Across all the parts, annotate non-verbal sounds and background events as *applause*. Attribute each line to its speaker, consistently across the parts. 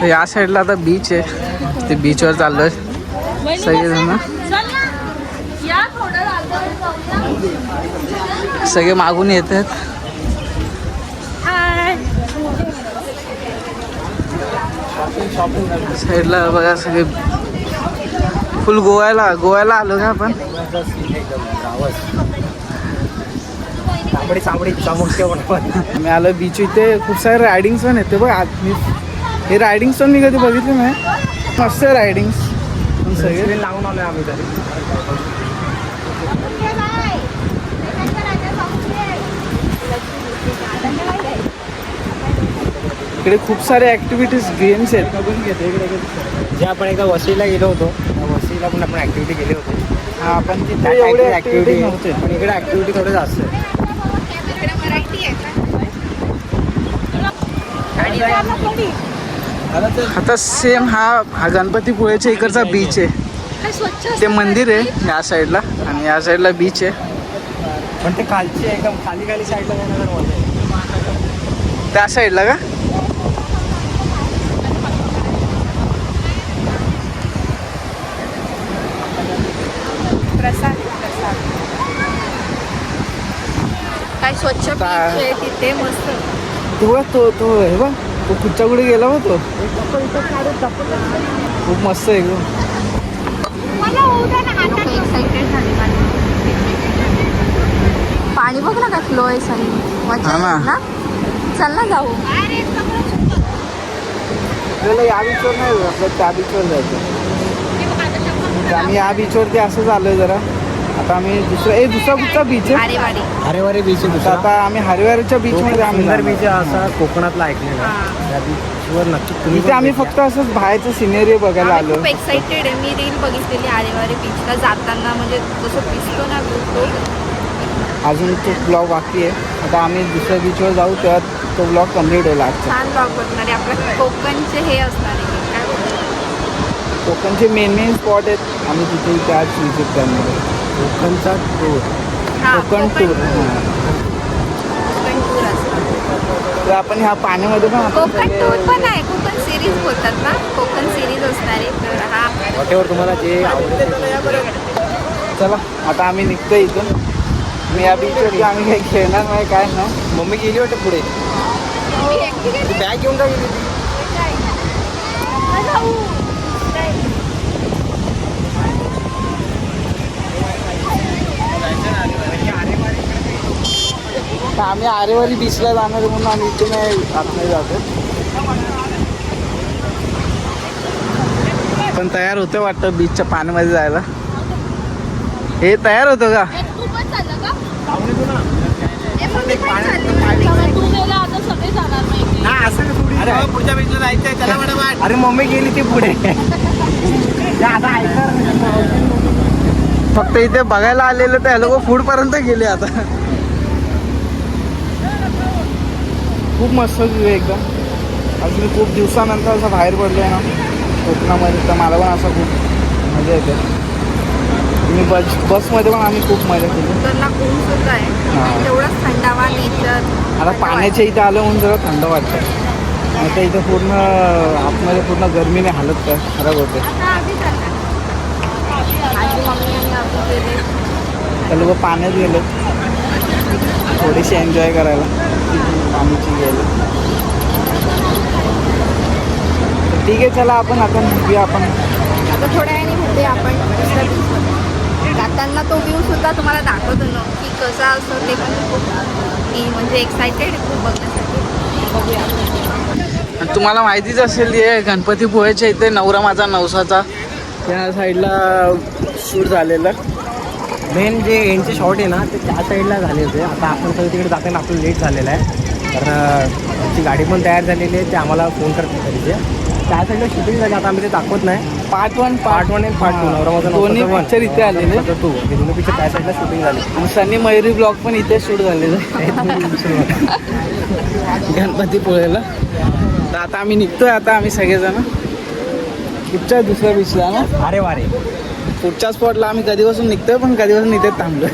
Speaker 1: तर या साईडला आता बीच आहे. ते बीचवर चाललोय. सगळेजण सगळे मागून येतात साईडला बघा सगळे. फुल गोव्याला गोव्याला आलो का आपण. आम्ही *laughs* आलो बीच इथे. खूप सारे रायडिंग्स पण येते बघ. आत मी हे रायडिंग्स पण मी कधी बघितले नाही. मस्त रायडिंग्स सगळे
Speaker 2: सगळे लावून आलोय आम्ही तरी
Speaker 1: इकडे खूप सारे ऍक्टिव्हिटीज गेम्स आहेत.
Speaker 2: जे आपण एकदा वसईला गेलो होतो त्या वसईला पण आपण ऍक्टिव्हिटी केली होती.
Speaker 1: हा पण तिथे एवढे
Speaker 2: activity
Speaker 1: नव्हते.
Speaker 2: पण इकडे ऍक्टिव्हिटी थोडे जास्त आहे.
Speaker 1: आता सेम हा हा गणपतीपुळेच्या इकडचा बीच आहे. ते मंदिर आहे या साईडला आणि या साईडला बीच आहे.
Speaker 2: पण ते खालची एकदम खाली खाली साईडला आहे.
Speaker 1: त्या साईडला का?
Speaker 3: प्रसाद प्रसाद. काय स्वच्छ आहे तिथे मस्त.
Speaker 1: तो तो तो हे बघ. तो कुठच्या कुठे गेला बघ तो. खूप मस्त आहे
Speaker 3: पाणी बघ ना काय फ्लो आहे
Speaker 1: हा ना.
Speaker 3: चल ना जाऊ.
Speaker 1: आपल्याला या बीचवर नाही आपल्याला त्या बीचवर जायचं. आम्ही या बीचवरती असंच आलोय जरा. आता आम्ही दुसरा ए दुसरा कुठचा बीच आहे?
Speaker 3: अरे वारे
Speaker 2: अरे वारे बीच आहे
Speaker 1: तर
Speaker 2: दुसरा.
Speaker 1: आता आम्ही हरिवारच्या बीच
Speaker 2: तो
Speaker 1: मध्ये आम्ही
Speaker 2: सुंदर. बीच आहे असा कोकणातला ऐकलेला
Speaker 3: हा.
Speaker 2: त्या बीचवर नक्की तुम्ही
Speaker 1: इथे
Speaker 2: पण
Speaker 1: आम्ही फक्त असंच बाहेरचं सिनेरी बघायला
Speaker 3: आम्ही
Speaker 1: आलो.
Speaker 3: खूप एक्साइटेड आहे. मी रील बघितलेली आरेवारे बीचला जाताना म्हणजे जसं दिसतो ना view तो
Speaker 1: अजून तो ब्लॉग बाकी आहे. आता आम्ही दुसऱ्या बीचवर जाऊ तेव्हा तो ब्लॉग कंप्लीट होईल आजचा.
Speaker 3: छान ब्लॉग बघणार. आहे आपल्या कोकणचे हे असणार आहे. काय बोलतात?
Speaker 1: कोकणचे मेन मेन स्पॉट आहेत. आम्ही तिथे इथे आज विजिट करणार आहे.
Speaker 2: कोकणचा टूर
Speaker 3: हा,
Speaker 1: कोकण टूर
Speaker 3: कोकण टूर असणार
Speaker 1: तर आपण ह्या पाण्यामध्ये पण आपण
Speaker 3: कोकण टूर पण आहे. कोकण सिरीज बोलतात ना. कोकण सिरीज असणार आहे. तर हा
Speaker 2: तुम्हाला जे आवडेल ते
Speaker 1: चला आता आम्ही निघतो इथून. मी या बीचवरती आम्ही काही खेळणार नाही काय नाही.
Speaker 2: मम्मी गेली वाटतं पुढे? बॅग घेऊन का गेली ती?
Speaker 1: तर आम्ही आरेवारी बीचला जाणार आहे म्हणून आम्ही इथे नाही आतमध्ये जातो. पण तयार होतं वाटतं बीचच्या पाण्यामध्ये जायला. हे तयार होतं का?
Speaker 2: अरे पुढच्या बीचला जायचंय त्याला अरे मम्मी गेली ती पुढे. *laughs* जा, आता ऐकणार नाही. *laughs*
Speaker 1: फक्त इथे बघायला आलेले तर लोक फूड पर्यंत गेले आता. खूप मस्त व्ह्यू आहे एकदम. आज मी खूप दिवसानंतर असं बाहेर पडलोय ना कोकणामध्ये तर मला पण असं खूप मजा येते. मी बस बसमध्ये पण आम्ही खूप मजा केली.
Speaker 3: आहे.
Speaker 1: आता पाण्याच्या इथे आलं म्हणून जरा थंड वाटतं. तर इथे पूर्ण आतमध्ये पूर्ण गरमीने हालत काय खराब होते. तर लोक पाण्यात गेले. थोडीशी एन्जॉय करायला. आमची गेले ठीक आहे चला आपण आता निघूया आपण.
Speaker 3: आता थोड्या वेळाने भेटूया आपण. दुसऱ्या जाताना तो व्ह्यू सुद्धा तुम्हाला दाखवतो ना की कसा असतो ते पण खूप मी म्हणजे एक्सायटेड खूप बघण्यासाठी. बघूया.
Speaker 1: तुम्हाला माहितीच असेल हे गणपतीपुळेच्या इथे नवरा माझा नवसाचा. त्या साईडला शूट झालेलं.
Speaker 2: मेन जे एंडचे शॉट आहे ना ते त्या साईडला झाले होते. आता आपण सगळं तिकडे जाताना आपलं लेट झालेलं आहे. कारण आमची गाडी पण तयार झालेली आहे ते आम्हाला फोन करते घरीचे त्या साईडला शूटिंग झाली आता आम्ही ते दाखवत नाही.
Speaker 1: पार्ट वन
Speaker 2: पार्ट वन आणि पार्ट टू नवरा
Speaker 1: दोन्ही पिक्चर इथे आलेले.
Speaker 2: टू हे दोन्ही पिक्चर त्या साईडला शूटिंग झाली.
Speaker 1: सनी मयुरी ब्लॉग पण इथे शूट झालेलं गणपतीपुळेला तर आता आम्ही निघतोय आता आम्ही सगळेजण. कुठच्या दुसऱ्या बीचला ना?
Speaker 2: अरे वारे
Speaker 1: पुढच्या स्पॉटला आम्ही कधीपासून निघतोय पण कधीपासून इथे थांबलोय.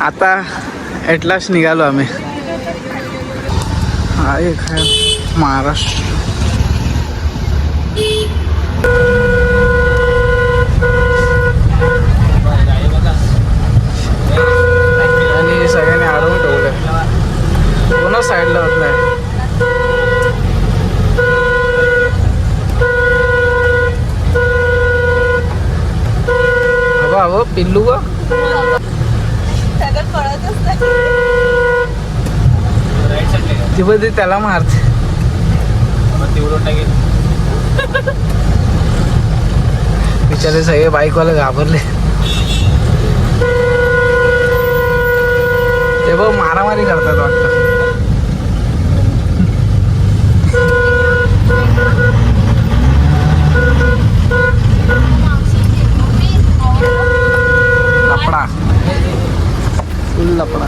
Speaker 1: आता ॲटलास निघालो आम्ही.
Speaker 4: हा एक आहे महाराष्ट्र. आणि सगळ्यांनी अडवून ठेवलंय. कोणा साईडला होत नाही पिल्लू अगं ती पण ती त्याला मारते बिचारे सगळे बाईकवाले घाबरले. ते बघ मारामारी करतात वाटतं. कपडा. फुल लपडा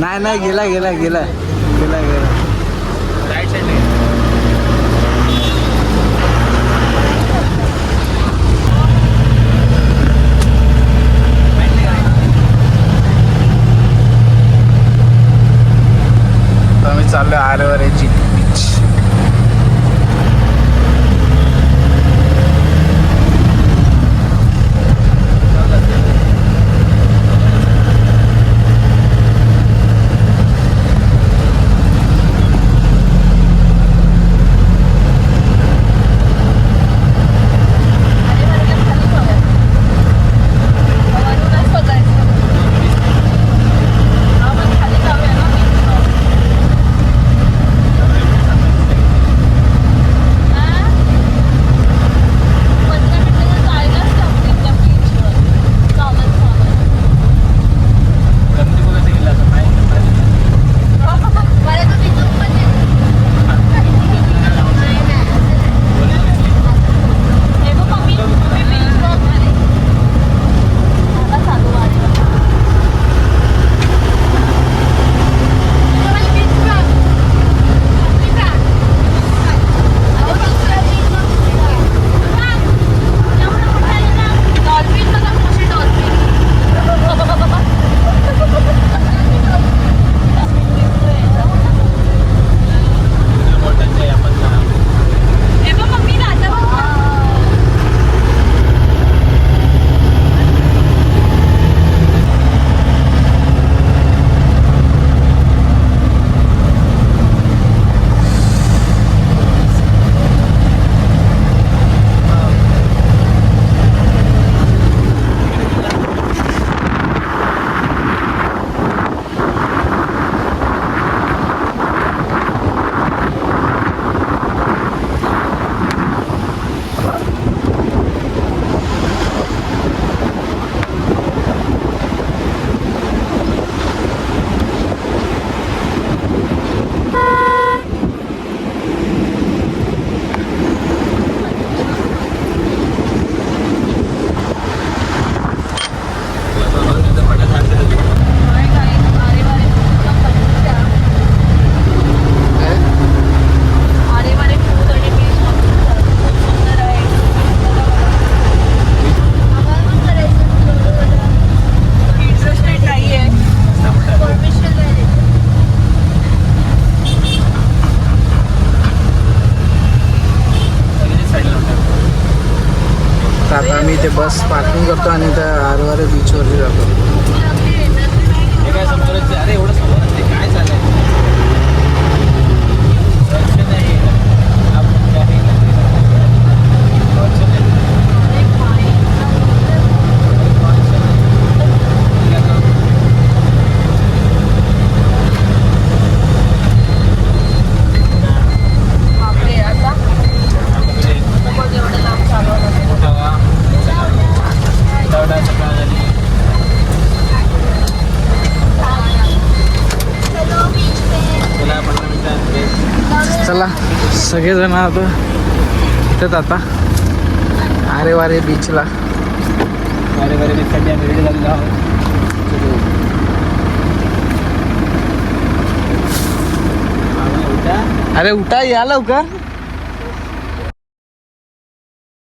Speaker 4: नाही. नाही गेला गेला गेला. गेला गेला. तर आरवारे बीचवरती जातो
Speaker 5: अरे एवढं समोर ते काय झालंय
Speaker 4: चला सगळेजण आता येतात आता. अरे वारे बीचला
Speaker 5: अरे बरे मी सध्या व्हिडिओ झालेला आहोत. उठा.
Speaker 1: अरे उठा या लवकर.